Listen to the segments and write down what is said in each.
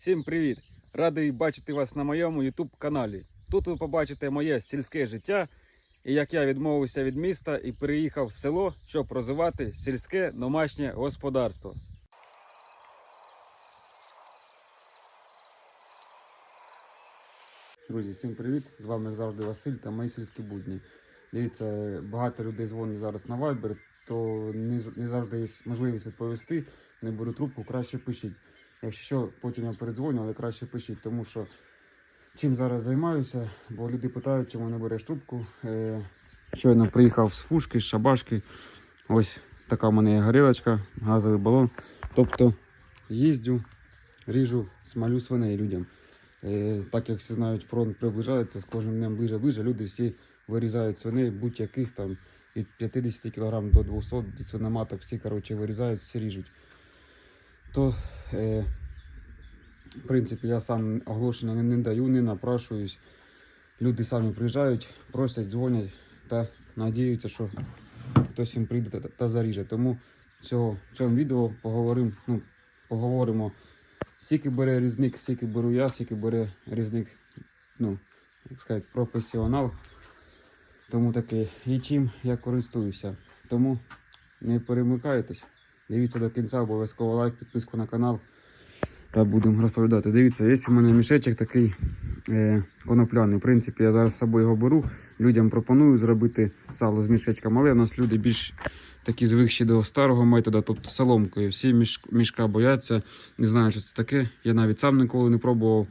Всім привіт! Радий бачити вас на моєму YouTube каналі. Тут ви побачите моє сільське життя і як я відмовився від міста і переїхав в село, щоб розвивати сільське домашнє господарство. Друзі, всім привіт! З вами як завжди Василь та мої сільські будні. Дивіться, багато людей дзвонять зараз на Viber, то не завжди є можливість відповісти. Не беру трубку, краще пишіть. Якщо що, потім я передзвоню, але краще пишіть, тому що чим зараз займаюся, бо люди питають, чому не береш трубку. Е, щойно приїхав з фушки, з шабашки. Ось така в мене є горілочка, газовий балон. Тобто їздю, ріжу, смалю свиней людям. Е, так як всі знають, фронт приближається з кожним днем ближе ближе. Люди всі вирізають свиней, будь-яких там від 50 кг до 200 від свиноматок, всі коротше, вирізають, всі ріжуть. То, е, в принципі, я сам оголошення не, не даю, не напрашуюсь. Люди самі приїжджають, просять, дзвонять та надіються, що хтось їм прийде та, та заріже. Тому цього, в цьому відео поговоримо, ну, поговоримо, скільки бере різник, скільки беру я, скільки бере різник, ну, як сказати, професіонал. Тому таке, і чим я користуюся. Тому не перемикайтесь. Дивіться до кінця, обов'язково лайк, підписку на канал. Та будемо розповідати. Дивіться, є у мене мішечок такий е, конопляний. В принципі, я зараз з собою його беру. Людям пропоную зробити сало з мішечком, але у нас люди більш такі звикші до старого методу, тобто соломкою. Всі міш, мішка бояться, не знаю, що це таке. Я навіть сам ніколи не пробував.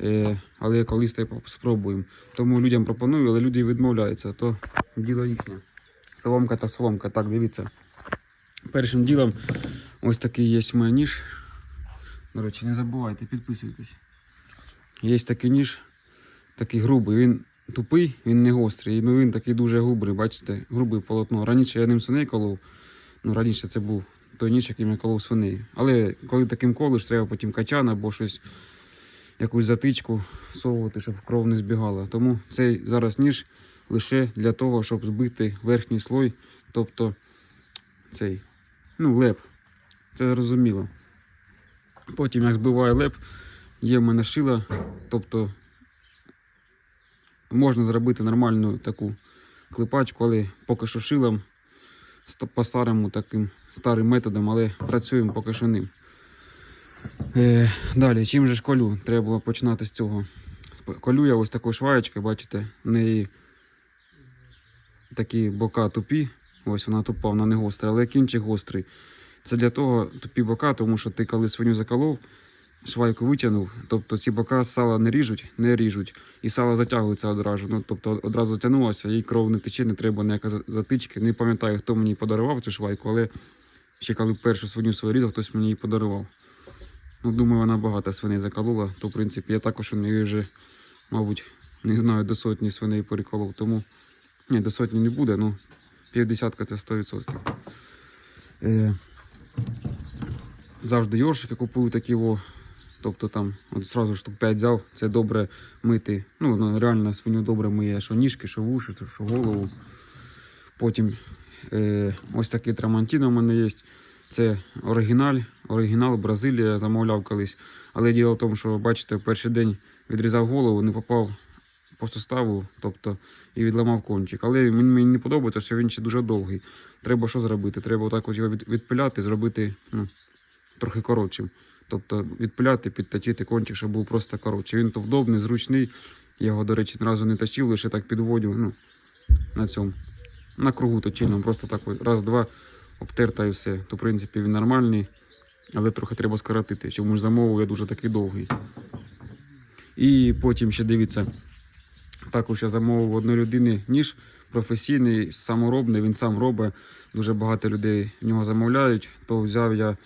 Е, але колись та спробуємо. Тому людям пропоную, але люди відмовляються, то діло їхнє. Соломка та соломка. Так, дивіться. Першим ділом ось такий є у ніж. До речі, не забувайте, підписуйтесь. Є такий ніж, такий грубий. Він тупий, він не гострий. Ну він такий дуже грубий, бачите, грубе полотно. Раніше я ним свиней колов. Ну, раніше це був той ніж, яким я колов свиней. Але коли таким колиш, треба потім качан або щось, якусь затичку всовувати, щоб кров не збігала. Тому цей зараз ніж лише для того, щоб збити верхній слой, тобто цей, ну, леп. Це зрозуміло. Потім як збиваю леп, є в мене шила, тобто можна зробити нормальну таку клепачку, але поки що шилом по старому таким старим методом, але працюємо поки що ним. Е, далі, чим же ж колю? Треба було починати з цього. Колю я ось такою шваєчкою, бачите, в неї такі бока тупі. Ось вона тупа, вона не гостра, але кінчик гострий. Це для того тупі бока, тому що ти коли свиню заколов, швайку витягнув, тобто ці бока сала не ріжуть, не ріжуть, і сало затягується одразу. Ну, тобто одразу затягнулося, їй кров не тече, не треба ніяка затички. Не пам'ятаю, хто мені подарував цю швайку, але ще коли першу свиню свою різав, хтось мені її подарував. Ну, думаю, вона багато свиней заколола, то в принципі я також у неї вже, мабуть, не знаю, до сотні свиней переколов, тому ні, до сотні не буде, ну півдесятка це 100%. Е, завжди йоршики купую такі во. Тобто там от сразу штук 5 взяв, це добре мити. Ну, ну реально свиню добре миє, що ніжки, що вуші, що голову. Потім е, ось такий трамантіно в мене є. Це оригіналь, оригінал Бразилія замовляв колись. Але діло в тому, що бачите, перший день відрізав голову, не попав по суставу, тобто і відламав кончик. Але мені, не подобається, що він ще дуже довгий. Треба що зробити? Треба отак от його відпиляти, зробити ну, трохи коротшим. Тобто відпиляти, підточити кончик, щоб був просто коротший. Він то вдобний, зручний. Я його, до речі, ні разу не точив, лише так підводив ну, на цьому. На кругу точильному, просто так раз-два обтерта і все. То, в принципі, він нормальний, але трохи треба скоротити. Чому ж замовив я дуже такий довгий. І потім ще дивіться, також я замовив одної людини ніж професійний, саморобний, він сам робить. Дуже багато людей в нього замовляють. То взяв я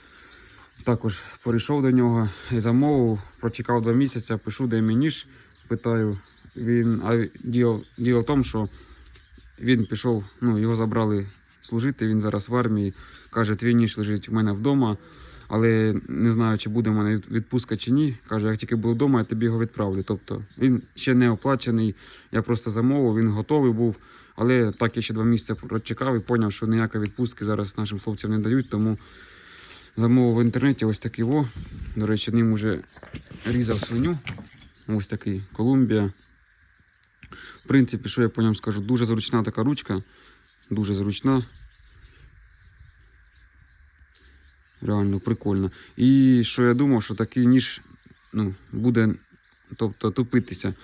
також перейшов до нього і замовив, прочекав два місяці, пишу, де мій ніж, питаю. Він, а діло, діло в тому, що він пішов, ну, його забрали служити, він зараз в армії. Каже, твій ніж лежить у мене вдома, але не знаю, чи буде в мене від- відпустка чи ні. Каже, як тільки буду вдома, я тобі його відправлю. Тобто він ще не оплачений, я просто замовив, він готовий був. Але так я ще два місяці прочекав і зрозумів, що ніякої відпустки зараз нашим хлопцям не дають, тому Замовив в інтернеті ось такий во. До речі, ним уже різав свиню. Ось такий Колумбія. В принципі, що я по ньому скажу, дуже зручна така ручка. Дуже зручна. Реально прикольно. І що я думав, що такий ніж ну, буде тобто, тупитися.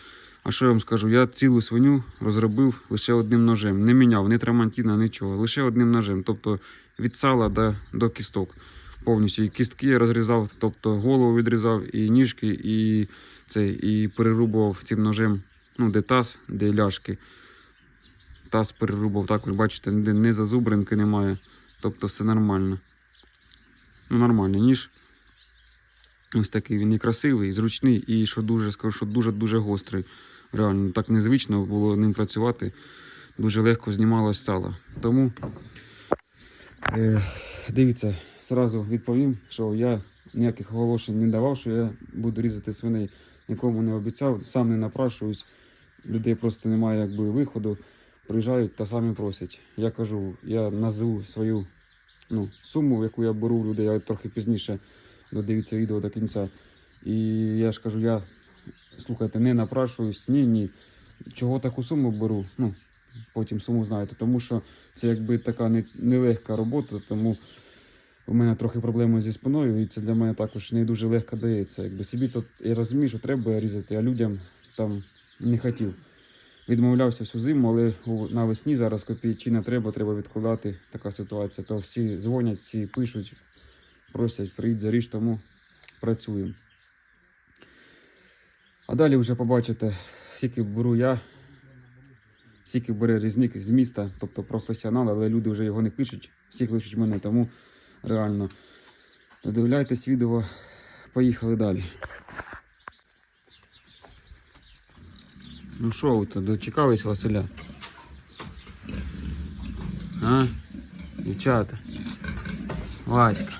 А що я вам скажу? Я цілу свиню розробив лише одним ножем. Не міняв ні трамантіна, нічого. Лише одним ножем. Тобто від сала до, до кісток. Повністю. І кістки я розрізав, тобто голову відрізав, і ніжки, і це, і перерубував цим ножем, ну, де таз, де ляшки. Таз перерубав, так ви бачите, не зазубринки немає. Тобто все нормально. Ну, нормальний ніж. Ось такий він і красивий, і зручний, і що дуже скажу, що дуже-дуже гострий. Реально, так незвично було ним працювати. Дуже легко знімалось сало. Тому е, дивіться, зразу відповім, що я ніяких оголошень не давав, що я буду різати свиней. Нікому не обіцяв, сам не напрашуюсь. Людей просто немає якби виходу. Приїжджають та самі просять. Я кажу, я назву свою ну, суму, яку я беру у людей, я трохи пізніше додивіться відео до кінця. І я ж кажу, я слухайте, не напрашуюсь, ні, ні. Чого таку суму беру? Ну, потім суму знаєте, тому що це якби така не- нелегка робота, тому у мене трохи проблеми зі спиною, і це для мене також не дуже легко дається. Якби собі то я розумію, що треба різати, а людям там не хотів. Відмовлявся всю зиму, але навесні зараз копійчина треба, треба відкладати. Така ситуація. То всі дзвонять, всі пишуть, просять, приїдь, заріж, тому працюємо. А далі вже побачите, скільки беру я, скільки бере різник з міста, тобто професіонал, але люди вже його не кличуть, всі кличуть мене, тому реально додивляйтесь відео, поїхали далі. Ну що ви тут, дочекались Василя? А? Дівчата. Васька.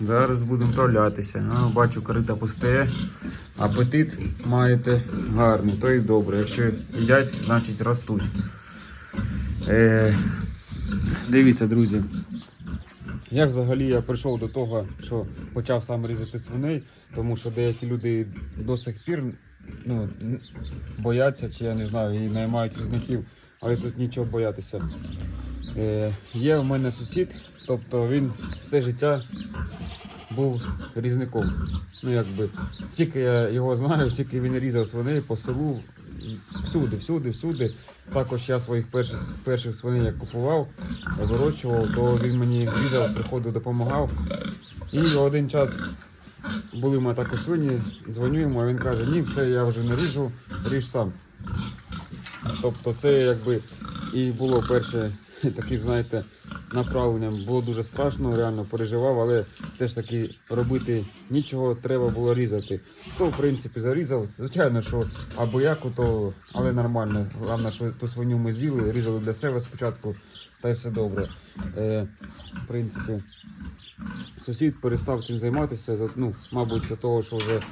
Зараз будемо вправлятися. Ну, бачу, корита пусте. Апетит маєте гарний, то і добре. Якщо їдять, значить ростуть. Е, дивіться, друзі. Як взагалі я прийшов до того, що почав сам різати свиней, тому що деякі люди до сих пір ну, бояться, чи я не знаю, і наймають різників, але тут нічого боятися. Е, є у мене сусід, тобто він все життя був різником. Ну, якби, скільки я його знаю, скільки він різав свиней по селу, всюди, всюди, всюди. Також я своїх перших, перших свиней як купував, вирощував, то він мені різав, приходив, допомагав. І один час були в мене також свині, дзвоню йому, а він каже, ні, все, я вже не ріжу, ріж сам. Тобто це якби і було перше таким, знаєте, направленням. Було дуже страшно, реально переживав, але все ж таки робити нічого треба було різати. То, в принципі, зарізав. Звичайно, що або яку, то але нормально. Головне, що ту свиню ми з'їли, різали для себе спочатку, та й все добре. Е, в принципі, сусід перестав цим займатися, за- ну, мабуть, за того, що вже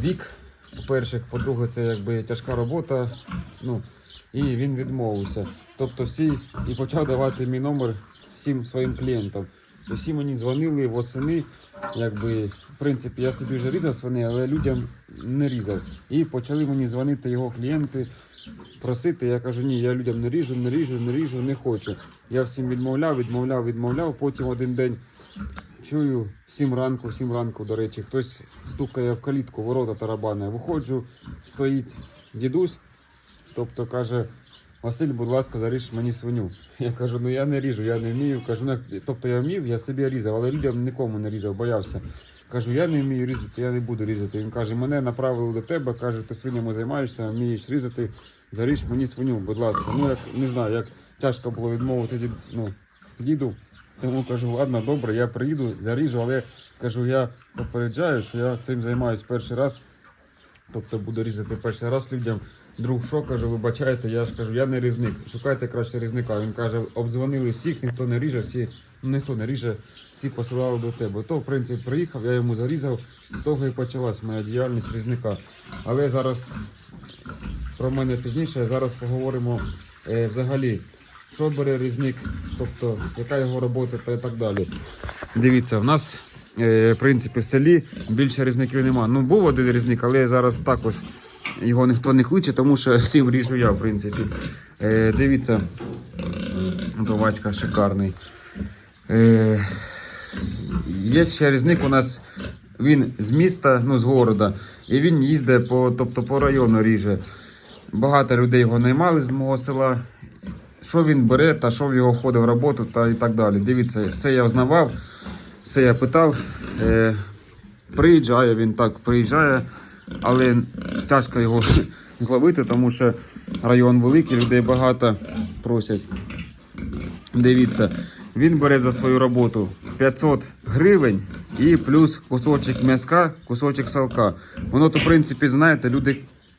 вік. По-перше, по-друге, це якби тяжка робота. Ну, і він відмовився. Тобто всі і почав давати мій номер всім своїм клієнтам. Усі мені дзвонили восени, якби, в принципі, я собі вже різав свини, але людям не різав. І почали мені дзвонити його клієнти, просити. Я кажу, ні, я людям не ріжу, не ріжу, не ріжу, не хочу. Я всім відмовляв, відмовляв, відмовляв. Потім один день чую, сім ранку, сім ранку, до речі, хтось стукає в калітку, ворота тарабани. Виходжу, стоїть дідусь, тобто каже. Василь, будь ласка, заріж мені свиню. Я кажу, ну я не ріжу, я не вмію. Кажу, ну, тобто я вмів, я собі різав, але людям нікому не різав, боявся. Кажу, я не вмію різати, я не буду різати. Він каже, мене направили до тебе, каже, ти свинями займаєшся, вмієш різати, заріж мені свиню, будь ласка. Ну як не знаю, як тяжко було відмовити ну, діду. Тому кажу, ладно, добре, я приїду, заріжу, але кажу, я попереджаю, що я цим займаюсь перший раз. Тобто буду різати перший раз людям. Друг, що каже, вибачайте, я ж кажу, я не різник. Шукайте краще різника. Він каже, обдзвонили всіх, ніхто не ріже, всі, ну ніхто не ріже, всі посилали до тебе. То, в принципі, приїхав, я йому зарізав, з того і почалась моя діяльність різника. Але зараз про мене пізніше, зараз поговоримо е, взагалі, що бере різник, тобто яка його робота та і так далі. Дивіться, в нас е, в принципі в селі більше різників нема. Ну був один різник, але зараз також його ніхто не кличе, тому що всім ріжу я, в принципі. Е, дивіться, Доваська шикарний. Е, є ще різник у нас. Він з міста, ну з города, і він їздить по, тобто, по району ріже. Багато людей його наймали з мого села. Що він бере та що в його входить в роботу та і так далі. Дивіться, все я взнавав, все я питав. Е, приїжджає він так, приїжджає, але тяжко його зловити, тому що район великий, людей багато просять. Дивіться, він бере за свою роботу 500 гривень і плюс кусочок м'язка, кусочок салка. Воно то, в принципі, знаєте, люди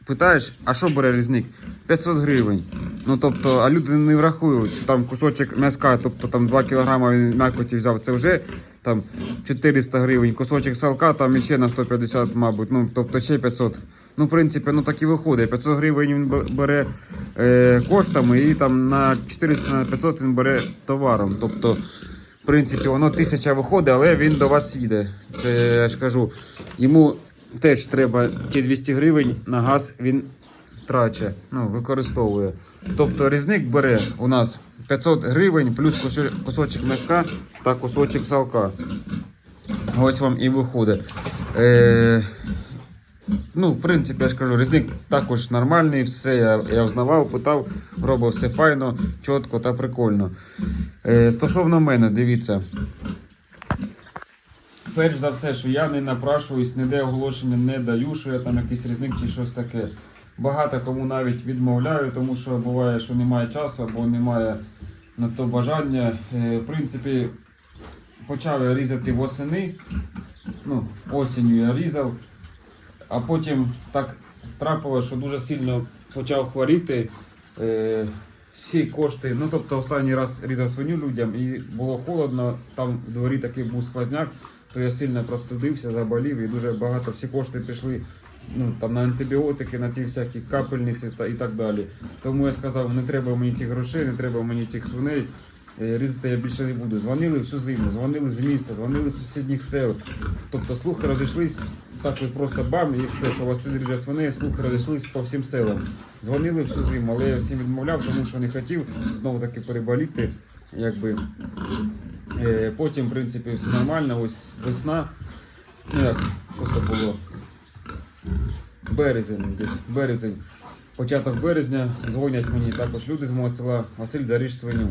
питаєш, а що бере різник? 500 гривень. Ну тобто, а люди не врахують, що там кусочок м'язка, тобто там 2 кг він м'якоті взяв, це вже там 400 гривень, кусочок салка там ще на 150, мабуть, ну тобто ще 500. Ну, в принципі, ну так і виходить. 500 гривень він бере е, коштами і там на 400 на 500 він бере товаром. Тобто, в принципі, воно тисяча виходить, але він до вас їде. Це я ж кажу. Йому теж треба ті 200 гривень на газ він траче, ну, використовує. Тобто різник бере у нас 500 гривень плюс кусочок м'яска та кусочок салка. Ось вам і виходить. Е, ну, в принципі, я ж кажу, різник також нормальний, все я, я взнавав, питав, робив все файно, чітко та прикольно. Е, стосовно мене, дивіться. Перш за все, що я не напрашуюсь, ніде оголошення не даю, що я там якийсь різник чи щось таке. Багато кому навіть відмовляю, тому що буває, що немає часу або немає на то бажання. Е, в принципі, почав я різати восени. Ну, осінню я різав, а потім так трапилося, що дуже сильно почав хворіти. Е, всі кошти, ну тобто останній раз різав свиню людям і було холодно, там в дворі такий був сквозняк, то я сильно простудився, заболів і дуже багато всі кошти пішли ну, там, на антибіотики, на ті всякі капельниці та і так далі. Тому я сказав, не треба мені тих грошей, не треба мені тих свиней. е, Різати я більше не буду. Дзвонили всю зиму, дзвонили з міста, дзвонили з сусідніх сел. Тобто слухи розійшлись, так от просто бам і все, що Василь ріже свиней, слухи розійшлись по всім селам. Дзвонили всю зиму, але я всім відмовляв, тому що не хотів знову таки переболіти. Якби. Е, потім, в принципі, все нормально, ось весна. Ну як, що це було? Березень, десь березень. Початок березня дзвонять мені також люди з мого села, Василь, заріж свиню.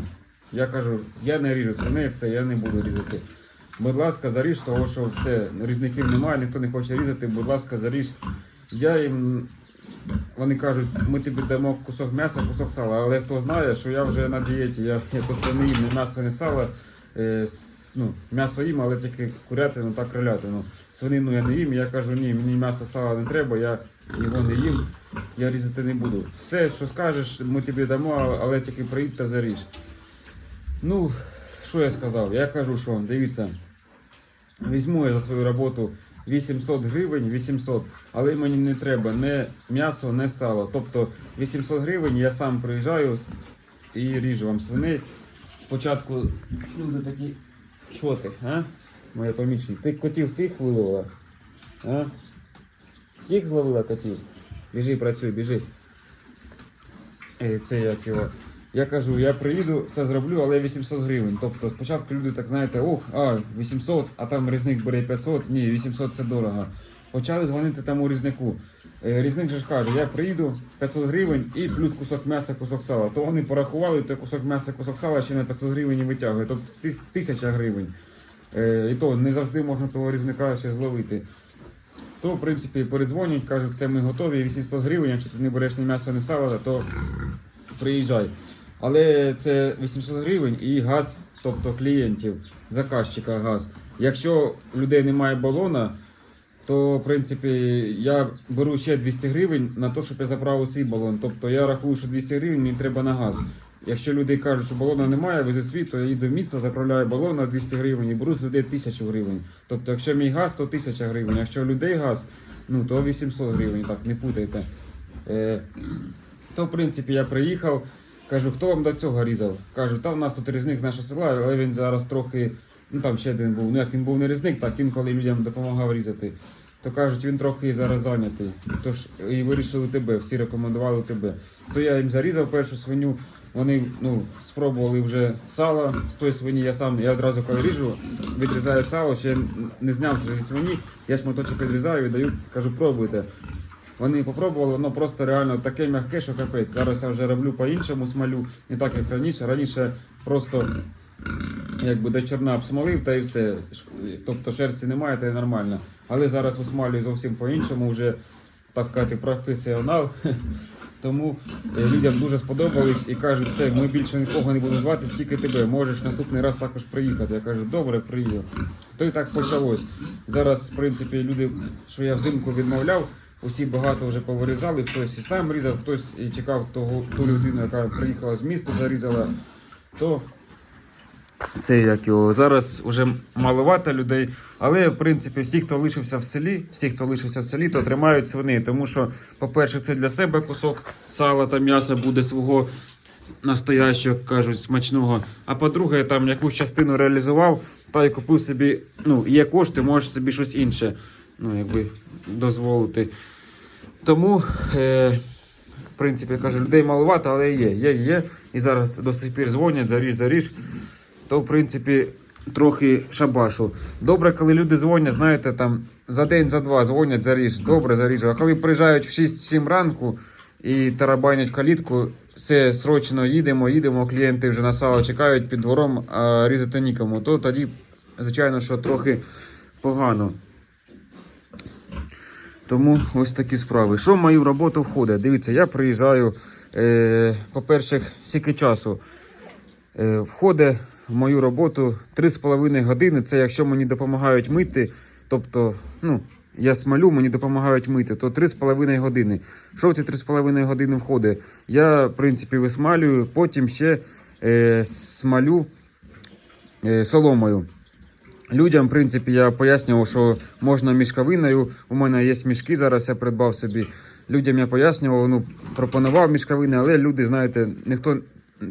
Я кажу, я не ріжу свиней, все, я не буду різати. Будь ласка, заріж, того що все, різників немає, ніхто не хоче різати, будь ласка, заріж. Я їм, вони кажуть, ми тобі дамо кусок м'яса, кусок сала, але хто знає, що я вже на дієті, я, я тобто не їм ні м'ясо, ні сало. Е, ну, м'ясо їм, але тільки курятину та кролятину. Свинину я не їм, я кажу, ні, мені м'ясо сала не треба, я його не їм, я різати не буду. Все, що скажеш, ми тобі дамо, але тільки приїдь та заріж. Ну, що я сказав? Я кажу, що дивіться, візьму я за свою роботу 800 гривень, 800, але мені не треба не м'ясо, не сало. Тобто 800 гривень я сам приїжджаю і ріжу вам свиней. Спочатку люди такі, що ти, а? Моя помічник, ти котів всіх виловила? А? Всіх зловила котів? Біжи, працюй, біжи. Е, Це як його. Я кажу, я приїду, все зроблю, але 800 гривень. Тобто спочатку люди так знаєте, ох, а 800, а там різник бере 500, ні, 800 це дорого. Почали дзвонити тому різнику. Е, Різник же ж каже, я приїду 500 гривень і плюс кусок м'яса, кусок сала. То вони порахували, то кусок м'яса, кусок сала ще на 500 гривень і витягує. Тобто тис- тисяча гривень. Е, І то не завжди можна того різника ще зловити. То, в принципі, передзвонюють, кажуть, все ми готові, 800 гривень, якщо ти не береш ні м'яса, ні сала, то приїжджай. Але це 800 гривень і газ, тобто клієнтів, заказчика газ. Якщо у людей немає балона, то в принципі я беру ще 200 гривень на те, щоб я заправив свій балон. Тобто я рахую, що 200 гривень мені треба на газ. Якщо люди кажуть, що балона немає, везе свій, то я їду в місто, заправляю балон на 200 гривень і беру з людей 1000 гривень. Тобто, якщо мій газ, то 1000 гривень. Якщо людей газ, ну то 800 гривень, так, не путайте. Е, то, в принципі, я приїхав. Кажу, хто вам до цього різав? Кажу, та в нас тут різник з нашого села, але він зараз трохи. Ну там ще один був. Ну як він був не різник, так він коли людям допомагав різати. То кажуть, він трохи зараз зайнятий. Тож і вирішили тебе, всі рекомендували тебе. То я їм зарізав першу свиню. Вони ну, спробували вже сало з тої свині. Я сам я одразу коли ріжу, відрізаю сало, ще не зняв зі свині. Я шматочок відрізаю і даю, кажу, пробуйте. Вони попробували, воно просто реально таке м'яке, що капець. Зараз я вже роблю по-іншому смалю, не так як раніше. Раніше просто якби до чорна обсмолив та і все. Тобто шерсті немає, та й нормально. Але зараз усмалюю зовсім по-іншому, вже так сказати, професіонал. Тому е, людям дуже сподобались і кажуть, все, ми більше нікого не будемо звати, тільки тебе. Можеш наступний раз також приїхати. Я кажу, добре, приїду. То і так почалось. Зараз, в принципі, люди, що я взимку відмовляв, усі багато вже повирізали, хтось і сам різав, хтось і чекав того, ту людину, яка приїхала з міста, зарізала. То це як його зараз вже маловато людей. Але в принципі всі, хто лишився в селі, всі, хто лишився в селі, то тримають свини. Тому що, по-перше, це для себе кусок сала та м'яса буде свого настоящого, кажуть, смачного. А по-друге, там якусь частину реалізував, та й купив собі, ну, є кошти, можеш собі щось інше, ну, якби дозволити. Тому, е, в принципі, я кажу, людей маловато, але є, є, є. І зараз до сих пір дзвонять, заріж, заріж то в принципі трохи шабашу. Добре, коли люди дзвонять, знаєте, там за день, за два дзвонять, заріж, добре заріжу. А коли приїжджають в 6-7 ранку і тарабанять калітку, все срочно їдемо, їдемо, клієнти вже на сало чекають під двором, а різати нікому, то тоді, звичайно, що трохи погано. Тому ось такі справи. Що в мою роботу входить? Дивіться, я приїжджаю, е, по-перше, скільки часу. Е, входить в мою роботу 3,5 години. Це якщо мені допомагають мити, тобто, ну, я смалю, мені допомагають мити, то 3,5 години. Що в ці 3,5 години входить? Я, в принципі, висмалюю, потім ще е, смалю е, соломою. Людям, в принципі, я пояснював, що можна мішковиною. У мене є мішки, зараз я придбав собі. Людям я пояснював, ну, пропонував мішковини, але люди, знаєте, ніхто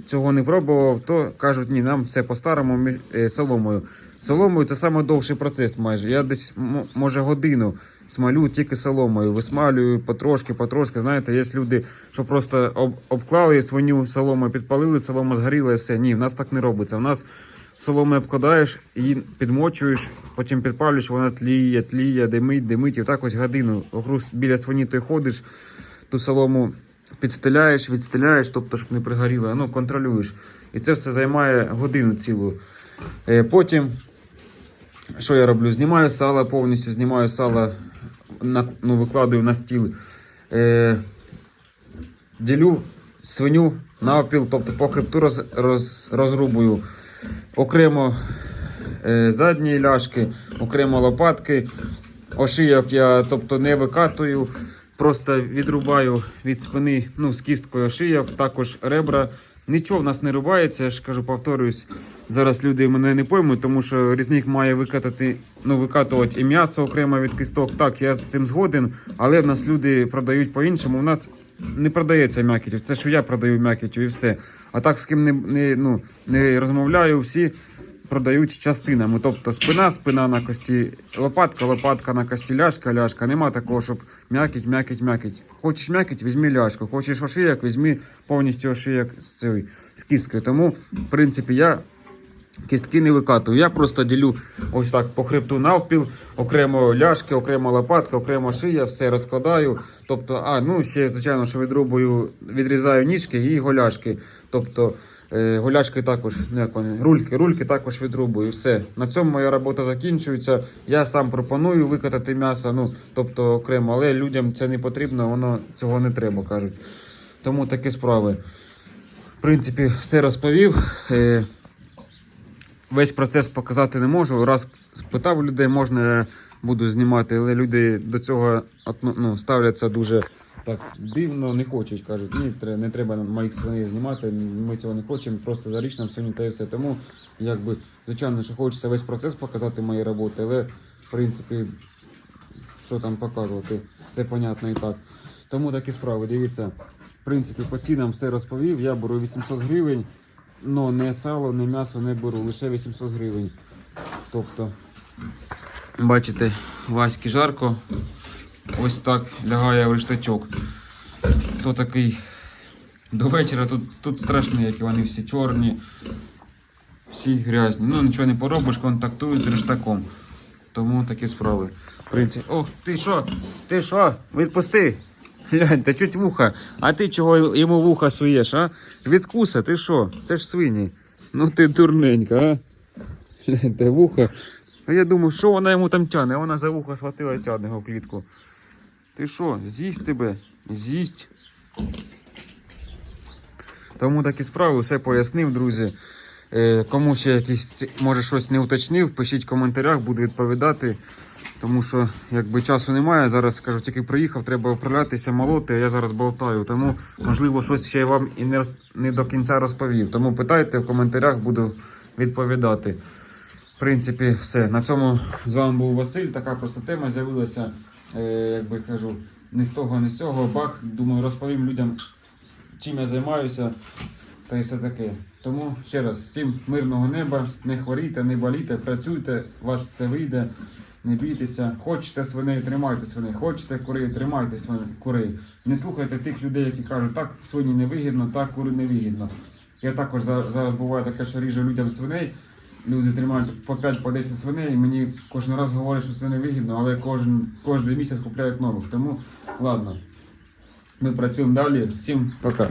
цього не пробував, то кажуть, ні, нам все по-старому е, соломою. Соломою це саме довший процес майже. Я десь може годину смалю тільки соломою. Висмалюю потрошки, потрошки. Знаєте, є люди, що просто об, обклали свиню соломою, підпалили, солома згоріла і все. Ні, в нас так не робиться. В нас соломою обкладаєш і підмочуєш, потім підпалюєш, вона тліє, тліє, димить, димить, і так ось годину округ біля свині ти ходиш, ту солому підстеляєш, відстеляєш, тобто щоб не пригоріло, ну контролюєш. І це все займає годину цілу. Е, Потім, що я роблю? Знімаю сало повністю, знімаю сало, на, ну, викладаю на стіл. Е, ділю свиню навпіл, тобто по хребту роз, роз, розрубую. Окремо е, задні ляшки, окремо лопатки. Ошийок я тобто, не викатую, просто відрубаю від спини ну, з кісткою ошийок, також ребра. Нічого в нас не рубається, я ж кажу, повторюсь. Зараз люди мене не поймуть, тому що різник має викатати, ну, викатувати і м'ясо окремо від кісток. Так, я з цим згоден, але в нас люди продають по-іншому. У нас не продається м'якіть. Це що я продаю м'якіть і все. А так з ким не, не, ну, не розмовляю, всі продають частинами. Тобто спина, спина на кості, лопатка, лопатка на кості, ляшка, ляшка. Нема такого, щоб м'якіть, м'якіть, м'якіть. Хочеш м'якіть, візьми ляшку. Хочеш ошияк, візьми повністю ошияк з, цією, з кісткою. Тому, в принципі, я кістки не викатую. Я просто ділю ось так по хребту навпіл, окремо ляшки, окремо лопатка, окремо шия, все розкладаю. Тобто, а, ну ще, звичайно, що відрубую, відрізаю ніжки і голяшки. Тобто е, голяшки також, ну, як вони, рульки, рульки також відрубую. Все. На цьому моя робота закінчується. Я сам пропоную викатати м'ясо, ну, тобто окремо, але людям це не потрібно, воно цього не треба, кажуть. Тому такі справи. В принципі, все розповів. Е, весь процес показати не можу. Раз спитав людей, можна буду знімати, але люди до цього ну, ставляться дуже так дивно, не хочуть. Кажуть, ні, не треба моїх свиней знімати, ми цього не хочемо, просто заріч нам сьогодні та і все. Тому, якби, звичайно, що хочеться весь процес показати моєї роботи, але в принципі, що там показувати, все понятно і так. Тому такі справи, дивіться. В принципі, по цінам все розповів. Я беру 800 гривень, але не сало, не м'ясо не беру, лише 800 гривень. Тобто, бачите, Васьки жарко. Ось так лягає в рештачок. То такий до вечора тут, тут страшно, які вони всі чорні, всі грязні. Ну нічого не поробиш, контактують з рештаком. Тому такі справи. В принципі. Ох, ти що? Ти що? Відпусти! Глянь, та чуть вуха. А ти чого йому вуха суєш, а? Відкуса, ти що? Це ж свині. Ну ти дурненька, а? Глянь, Гляньте, вуха. А я думаю, що вона йому там тяне? Вона за вуха схватила і тягне його в клітку. Ти що, з'їсть тебе? З'їсть. Тому такі справи, все пояснив, друзі. Е, Кому ще якісь, може щось не уточнив, пишіть в коментарях, буду відповідати. Тому що якби часу немає, зараз скажу, тільки приїхав, треба вправлятися, молоти, а я зараз болтаю. Тому, можливо, щось ще я вам і не, не до кінця розповів. Тому питайте в коментарях, буду відповідати. В принципі, все. На цьому з вами був Василь. Така просто тема з'явилася, е, як би кажу, не з того, не з цього. Бах, думаю, розповім людям, чим я займаюся та і все таке. Тому ще раз, всім мирного неба, не хворійте, не болійте, працюйте, у вас все вийде, не бійтеся. Хочете свиней, тримайте свиней, хочете курей, тримайте свиней, курей. Не слухайте тих людей, які кажуть, так свині не вигідно, так кури не вигідно. Я також зараз буває таке, що ріжу людям свиней. Люди тримають по 5 по 10 свиней, і мені кожен раз говорять, що це не вигідно, але кожен, кожен місяць купляють нових. Тому ладно. Ми працюємо далі. Всім пока.